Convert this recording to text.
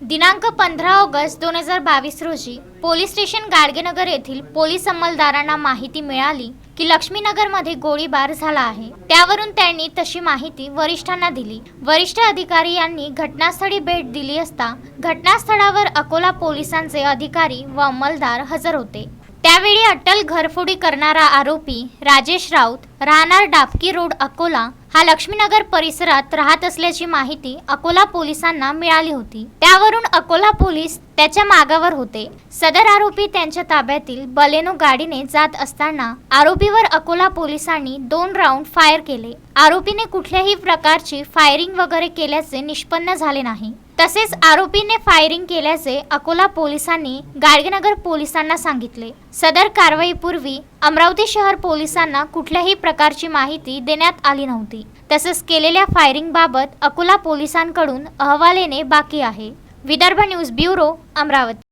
दिनांक पंधरा ऑगस्ट दोन हजार बावीस रोजी पोलीस स्टेशन गाडगेनगर येथील पोलीस अंमलदारांना माहिती मिळाली की लक्ष्मीनगरमध्ये गोळीबार झाला आहे. त्यावरून त्यांनी तशी माहिती वरिष्ठांना दिली. वरिष्ठ अधिकारी यांनी घटनास्थळी भेट दिली असता घटनास्थळावर अकोला पोलिसांचे अधिकारी व अंमलदार हजर होते. त्यावेळी अटल घरफोडी करणारा आरोपी राजेश राऊत राहणार डाफकी रोड अकोला हा लक्ष्मीनगर परिसरात राहत असल्याची माहिती अकोला पोलिसांना मिळाली होती. त्यावरून अकोला पोलीस त्याच्या मागावर होते. सदर आरोपी त्यांच्या ताब्यातील बलेनो गाडीने जात असताना आरोपीवर अकोला पोलिसांनी दोन राऊंड फायर केले. आरोपीने कुठल्याही प्रकारची फायरिंग वगैरे केल्याचे निष्पन्न झाले नाही. तसेच आरोपीने फायरिंग केल्याचे अकोला पोलिसांनी गाडगेनगर पोलिसांना सांगितले. सदर कारवाईपूर्वी अमरावती शहर पोलिसांना कुठल्याही प्रकारची माहिती देण्यात आली नव्हती. तसेच केलेल्या फायरिंग बाबत अकोला पोलिसांकडून अहवाल येणे बाकी आहे. Vidarbha news bureau Amravati.